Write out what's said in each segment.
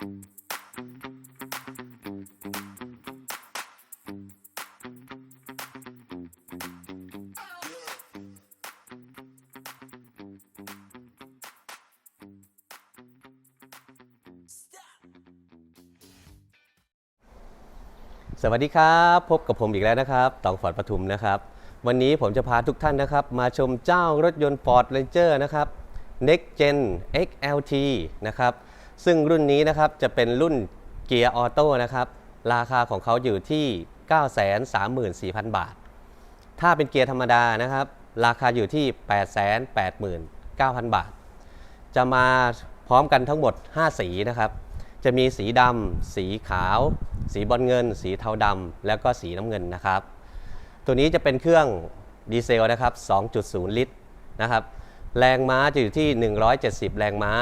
สวัสดีครับ พบกับผมอีกแล้วนะครับตองฟอร์ดปทุมนะครับ วันนี้ผมจะพาทุกท่านนะครับ มาชมเจ้ารถยนต์ Ford Ranger นะครับ Next Gen XLT นะครับ ซึ่งรุ่นนี้นะครับจะเป็นรุ่นเกียร์ออโต้นะครับราคาของเขาอยู่ที่ 934,000 บาท ถ้าเป็นเกียร์ธรรมดานะครับ ราคาอยู่ที่ 889,000 บาท จะมาพร้อมกันทั้งหมด 5 สีนะครับ จะมีสีดำสีขาว สีบอลเงิน สีเทาดำแล้วก็สีน้ำเงินนะครับ ตัวนี้จะเป็นเครื่องดีเซลนะครับ 2.0 ลิตรนะครับ แรงม้าจะอยู่ที่ 170 แรงม้า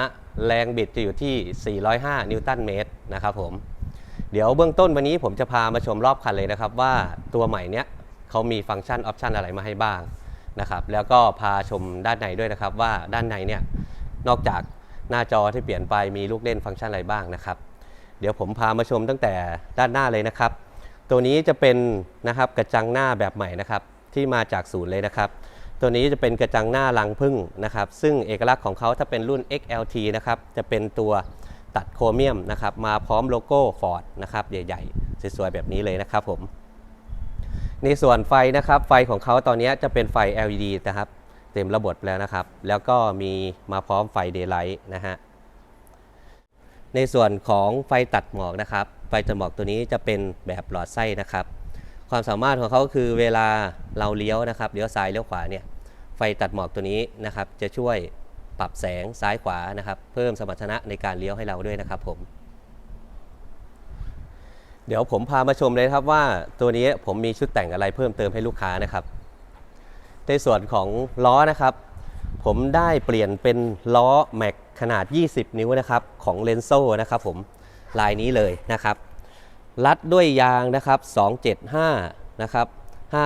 แรงบิดจะอยู่ที่ 405 นิวตันเมตรนะครับผม เดี๋ยวเบื้องต้นวันนี้ผมจะพามาชมรอบคันเลยนะครับ ว่าตัวใหม่เนี้ยเขามีฟังก์ชันออปชันอะไรมาให้บ้างนะครับ แล้วก็พาชมด้านในด้วยนะครับว่าด้านในเนี่ยนอกจากหน้าจอที่เปลี่ยนไปมีลูกเล่นฟังก์ชันอะไรบ้างนะครับ เดี๋ยวผมพามาชมตั้งแต่ด้านหน้าเลยนะครับ ตัวนี้จะเป็นนะครับกระจังหน้าแบบใหม่นะครับที่มาจากศูนย์เลยนะครับ ตัวนี้จะเป็นกระจังหน้ารังพึ่งนะครับ ซึ่งเอกลักษณ์ของเขาถ้าเป็นรุ่น XLT นะครับจะเป็นตัวตัดโครเมียมนะครับมาพร้อมโลโก้ Ford นะครับใหญ่ๆ สวยๆ แบบนี้เลยนะครับผม ในส่วนไฟนะครับไฟของเขาตอนนี้จะเป็นไฟ LED นะครับเต็มระบบแล้วนะครับ แล้วก็มีมาพร้อมไฟ Daylight นะฮะในส่วนของไฟตัดหมอกนะครับ ไฟตัดหมอกตัวนี้จะเป็นแบบหลอดไส้นะครับ ความสามารถของเขาคือเวลาเราเลี้ยวนะครับเลี้ยวซ้ายเลี้ยวขวาเนี่ยไฟตัดหมอกตัวนี้นะครับ จะช่วยปรับแสงซ้ายขวานะครับ เพิ่มสมรรถนะในการเลี้ยวให้เราด้วยนะครับผม เดี๋ยวผมพามาชมเลยครับว่าตัวนี้ผมมีชุดแต่งอะไรเพิ่มเติมให้ลูกค้านะครับ ในส่วนของล้อนะครับ ผมได้เปลี่ยนเป็นล้อแม็กขนาด 20 นิ้วนะครับ ของเลนโซนะครับผมลายนี้เลยนะครับ รัดด้วยยางนะครับ 275 นะครับ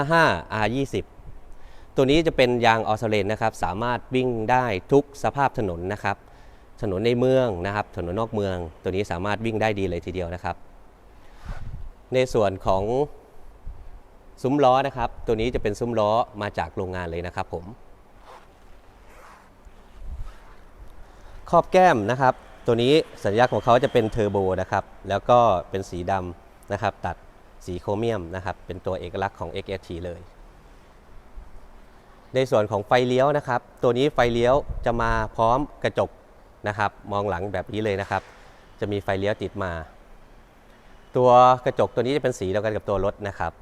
55 R20 ตัวนี้จะเป็นยางออสเตรเลนนะครับ สามารถวิ่งได้ทุกสภาพถนนนะครับ ถนนในเมืองนะครับ ถนนนอกเมือง ตัวนี้สามารถวิ่งได้ดีเลยทีเดียวนะครับ ในส่วนของซุ้มล้อนะครับ ตัวนี้จะเป็นซุ้มล้อมาจากโรงงานเลยนะครับผมครอบแก้มนะครับ ตัวนี้สัญลักษณ์ของเขาจะเป็นเทอร์โบนะครับแล้วก็เป็นสีดำนะครับตัดสีโครเมียมนะครับเป็นตัวเอกลักษณ์ของ XST เลย ในส่วนของไฟเลี้ยวนะครับ ตัวนี้ไฟเลี้ยวจะมาพร้อมกระจกนะครับ มองหลังแบบนี้เลยนะครับ จะมีไฟเลี้ยวติดมา ตัวกระจกตัวนี้จะเป็นสีเดียวกันกับตัวรถนะครับ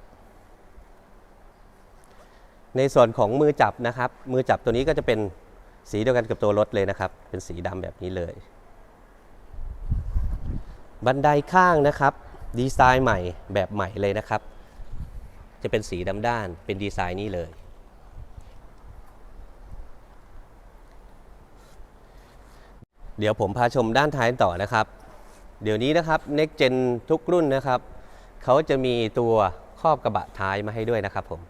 ในส่วนของมือจับนะครับ มือจับตัวนี้ก็จะเป็นสีเดียวกันกับตัวรถเลยนะครับ เป็นสีดำแบบนี้เลย บันไดข้างนะครับ ดีไซน์ใหม่แบบใหม่เลยนะครับ จะเป็นสีดำด้านเป็นดีไซน์นี้เลย เดี๋ยวผมพาชมด้านท้ายต่อนะครับ เดี๋ยวนี้นะครับ Next Gen ทุกรุ่นนะครับ เขาจะมีตัวครอบกระบะท้ายมาให้ด้วยนะครับผม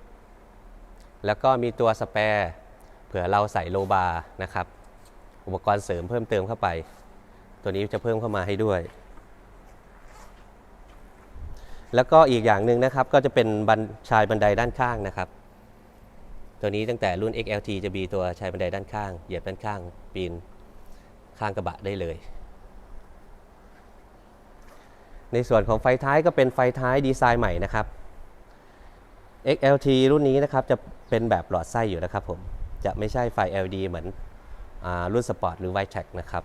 แล้วก็มีตัวสแปร์เผื่อเราใส่โลบาร์นะครับ อุปกรณ์เสริมเพิ่มเติมเข้าไป ตัวนี้จะเพิ่มเข้ามาให้ด้วย แล้วก็อีกอย่างหนึ่งนะครับก็จะเป็นบันชายบันไดด้านข้างนะครับ ตัวนี้ตั้งแต่รุ่น XLT จะมีตัวชายบันไดด้านข้าง เหยียบด้านข้างปีนข้างกระบะได้เลย ในส่วนของไฟท้ายก็เป็นไฟท้ายดีไซน์ใหม่นะครับ XLT รุ่นนี้นะครับจะเป็นแบบหลอดไส้อยู่นะครับผม จะไม่ใช่ไฟ LED เหมือนอรุ่นสปอร์ตหรือ White Track นะครับ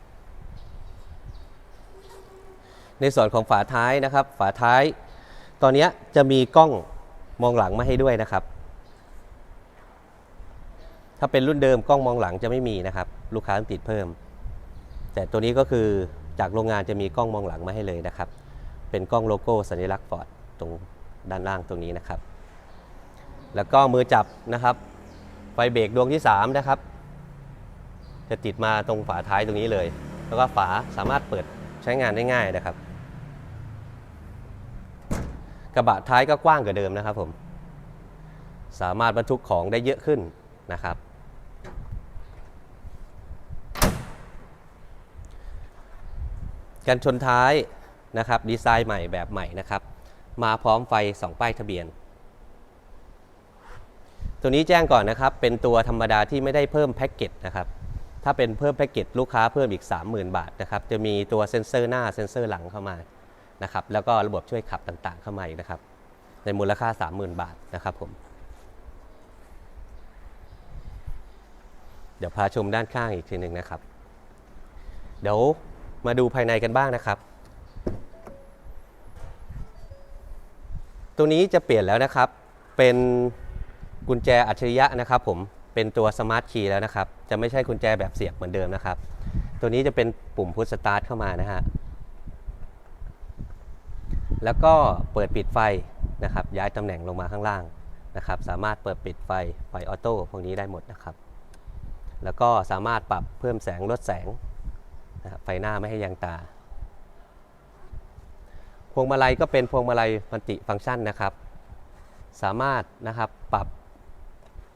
ในส่วนของฝาท้ายนะครับ ฝาท้าย ตอนนี้จะมีกล้องมองหลังมาให้ด้วยนะครับ ถ้าเป็นรุ่นเดิมกล้องมองหลังจะไม่มีนะครับ ลูกค้าต้องติดเพิ่ม แต่ตัวนี้ก็คือจากโรงงานจะมีกล้องมองหลังมาให้เลยนะครับ เป็นกล้องโลโก้สัญลักษณ์ฟอร์ดตรงด้านล่างตรงนี้นะครับ แล้วก็มือจับนะครับ ไฟเบรกดวงที่ 3 นะครับ จะติดมาตรงฝาท้ายตรงนี้เลย แล้วก็ฝาสามารถเปิดใช้งานได้ง่ายนะครับ กระบะท้ายก็กว้างกว่าเดิมนะครับผมสามารถบรรทุกของได้เยอะขึ้นนะครับ กันชนท้ายนะครับดีไซน์ใหม่แบบใหม่นะครับ มาพร้อมไฟ 2 ป้ายทะเบียน ตัวนี้แจ้งก่อนนะครับ เป็นตัวธรรมดาที่ไม่ได้เพิ่มแพ็กเกจนะครับถ้าเป็นเพิ่มแพ็กเกจลูกค้าเพิ่มอีก 30,000 บาทนะครับ จะมีตัวเซ็นเซอร์หน้าเซ็นเซอร์หลังเข้ามา นะครับแล้วก็ระบบช่วยขับต่างๆ เข้ามาอีกนะครับ ในมูลค่า 30,000 บาทนะครับผม เดี๋ยวพาชมด้านข้างอีกทีหนึ่งนะครับ เดี๋ยวมาดูภายในกันบ้างนะครับ ตัวนี้จะเปลี่ยนแล้วนะครับ เป็นกุญแจอัจฉริยะนะครับ ผมเป็นตัวสมาร์ทคีย์แล้วนะครับ จะไม่ใช่กุญแจแบบเสียบเหมือนเดิมนะครับ ตัวนี้จะเป็นปุ่มพุชสตาร์ทเข้ามานะฮะ แล้วก็เปิดปิดไฟนะครับย้ายตำแหน่งลงมาข้างล่างนะครับสามารถเปิดปิดไฟไฟออโต้พวกนี้ได้หมดนะครับแล้วก็สามารถปรับเพิ่มแสงลดแสงนะครับไฟหน้าไม่ให้ยางตา พวงมาลัยก็เป็นพวงมาลัยมัลติฟังก์ชันนะครับ สามารถนะครับปรับ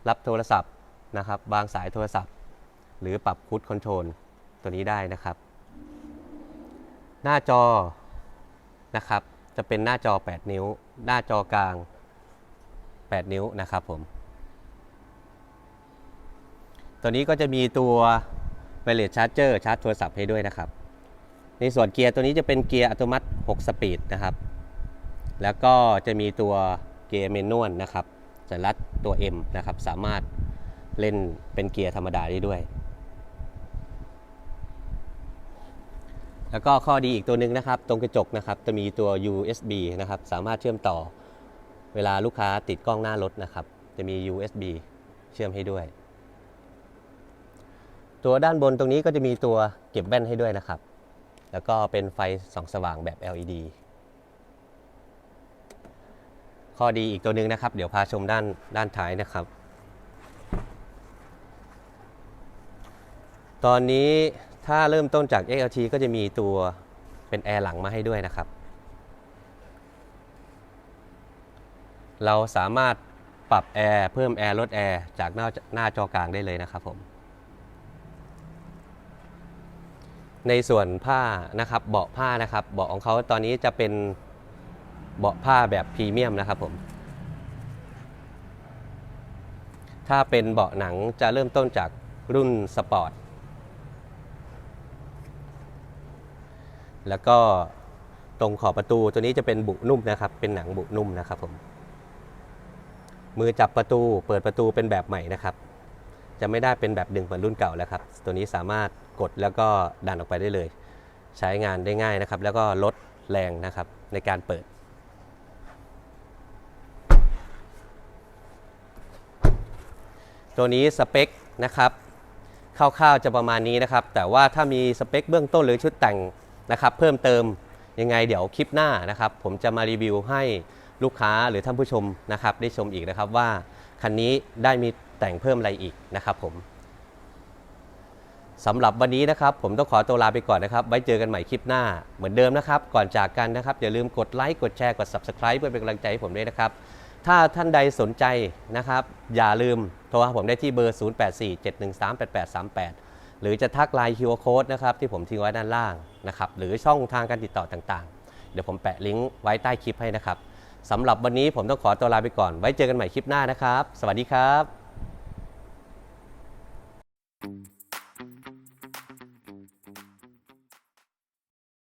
รับโทรศัพท์นะครับวางสายโทรศัพท์ หรือปรับคูดคอนโทรลตัวนี้ได้นะครับ หน้าจอนะครับ จะเป็นหน้าจอ 8 นิ้ว หน้าจอกลาง 8 นิ้วนะครับผม ตัวนี้ก็จะมีตัว w i r e l e s s Charger ชาร์จโทรศัพท์ให้ด้วยนะครับ ในส่วนเกียร์ตัวนี้จะเป็นเกียร์อัตโนมัติ 6 สปีดนะครับ แล้วก็จะมีตัวเกียร์เมนวลนะครับสัญลักษณ์ตัว M นะครับ สามารถเล่นเป็นเกียร์ธรรมดาได้ด้วย แล้วก็ข้อดีอีกตัวหนึ่งนะครับ ตรงกระจกนะครับจะมีตัว USB นะครับสามารถเชื่อมต่อ เวลาลูกค้าติดกล้องหน้ารถนะครับ จะมี USB เชื่อมให้ด้วย ตัวด้านบนตรงนี้ก็จะมีตัวเก็บแว่นให้ด้วยนะครับ แล้วก็เป็นไฟส่องสว่างแบบ LED ข้อดีอีกตัวหนึ่งนะครับ เดี๋ยวพาชมด้านด้านท้ายนะครับ ตอนนี้ ถ้าเริ่มต้นจาก XLT ก็จะมีตัวเป็นแอร์หลังมาให้ด้วยนะครับ เราสามารถปรับแอร์เพิ่มแอร์ลดแอร์จากหน้าหน้าจอกลางได้เลยนะครับผม ในส่วนผ้านะครับเบาะผ้านะครับเบาะของเขาตอนนี้จะเป็นเบาะผ้าแบบพรีเมียมนะครับผม ถ้าเป็นเบาะหนังจะเริ่มต้นจากรุ่นสปอร์ต แล้วก็ตรงขอบประตูตัวนี้จะเป็นบุนุ่มนะครับ เป็นหนังบุนุ่มนะครับผม มือจับประตูเปิดประตูเป็นแบบใหม่นะครับ จะไม่ได้เป็นแบบดึงเหมือนรุ่นเก่าแล้วครับ ตัวนี้สามารถกดแล้วก็ดันออกไปได้เลย ใช้งานได้ง่ายนะครับ แล้วก็ลดแรงนะครับในการเปิด ตัวนี้สเปคนะครับคร่าวๆจะประมาณนี้นะครับ แต่ว่าถ้ามีสเปคเบื้องต้นหรือชุดแต่ง นะครับเพิ่มเติมยังไงเดี๋ยวคลิปหน้านะครับ ผมจะมารีวิวให้ลูกค้าหรือท่านผู้ชมนะครับ ได้ชมอีกนะครับว่าคันนี้ได้มีแต่งเพิ่มอะไรอีกนะครับผมสำหรับวันนี้นะครับ ผมต้องขอตัวลาไปก่อนนะครับ ไว้เจอกันใหม่คลิปหน้าเหมือนเดิมนะครับ ก่อนจากกันนะครับ อย่าลืมกดไลค์กดแชร์กด Subscribe เพื่อเป็นกำลังใจให้ผมด้วยนะครับ ถ้าท่านใดสนใจนะครับ อย่าลืมโทรหาผมได้ที่เบอร์ 0847138838 หรือจะทักไลน์ QR Code นะครับที่ผมทิ้งไว้ด้านล่างนะครับหรือช่องทางการติดต่อต่างๆ เดี๋ยวผมแปะลิงก์ไว้ใต้คลิปให้นะครับสำหรับวันนี้ผมต้องขอตัวลาไปก่อน ไว้เจอกันใหม่คลิปหน้านะครับ สวัสดีครับ